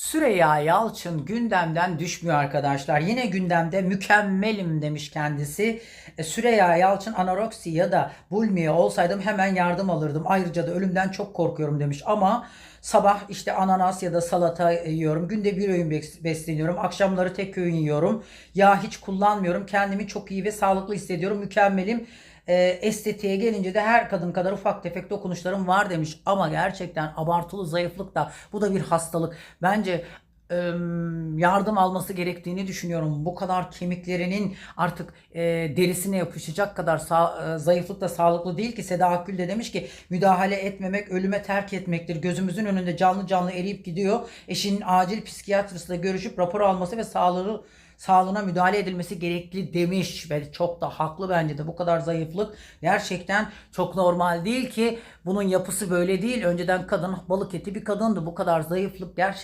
Süreyya Yalçın gündemden düşmüyor arkadaşlar. Yine gündemde mükemmelim demiş kendisi. E, Süreyya Yalçın anoreksi ya da bulmiye olsaydım hemen yardım alırdım. Ayrıca da ölümden çok korkuyorum demiş. Ama sabah işte ananas ya da salata yiyorum. Günde bir öğün bes- besleniyorum. Akşamları tek öğün yiyorum. Yağ hiç kullanmıyorum. Kendimi çok iyi ve sağlıklı hissediyorum. Mükemmelim. E, estetiğe gelince de her kadın kadar ufak tefek dokunuşlarım var demiş. Ama gerçekten abartılı zayıflık da bu da bir hastalık. Bence yardım alması gerektiğini düşünüyorum. Bu kadar kemiklerinin artık e, derisine yapışacak kadar e, zayıflık da sağlıklı değil ki. Seda Akgül de demiş ki müdahale etmemek ölüme terk etmektir. Gözümüzün önünde canlı canlı eriyip gidiyor. Eşinin acil psikiyatristle görüşüp rapor alması ve sağlığı sağlığına müdahale edilmesi gerekli demiş ve çok da haklı bence de bu kadar zayıflık gerçekten çok normal değil ki bunun yapısı böyle değil. Önceden kadın balık eti bir kadındı. Bu kadar zayıflık gerçekten